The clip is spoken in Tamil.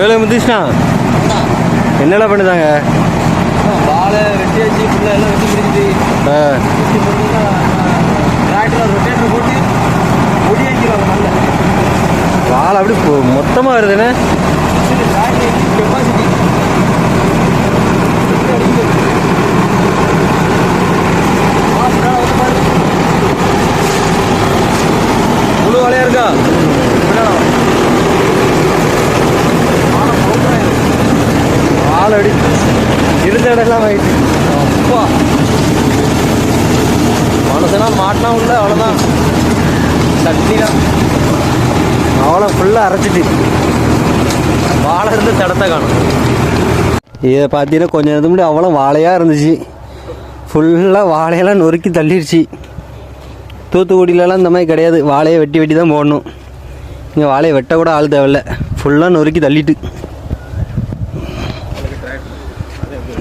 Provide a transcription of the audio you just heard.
எவ்வளோ முந்திச்சுனா என்னெல்லாம் பண்ணுதாங்க? வாழை வெட்டியாச்சு ஃபுல்லாக எல்லாம் வெட்டி முடிஞ்சுது. ஆ. டிராக்டர் ரொட்டேட்டர் போட்டு நல்ல. வாழை அப்படி மொத்தமாக வருதுண்ணே கால் அடி இருந்த இடம்லாம் ஆயிட்டு அப்பா. மனசுனா மாட்டினா உள்ள அவ்வளோதான் சட்னி தான் அவ்வளோ ஃபுல்லாக அரைச்சிட்டு. வாழை இருந்து தடத்தை காணும். இதை பார்த்தீங்கன்னா கொஞ்சம் நேரத்துக்கு முன்னாடி அவ்வளோ வாழையாக இருந்துச்சு. ஃபுல்லாக வாழையெல்லாம் நொறுக்கி தள்ளிடுச்சு. தூத்துக்குடியிலலாம் இந்த மாதிரி கிடையாது. வாழையை வெட்டி வெட்டி தான் போடணும். இங்கே வாழையை வெட்ட கூட ஆள் தேவையில்ல. ஃபுல்லாக நொறுக்கி தள்ளிட்டு.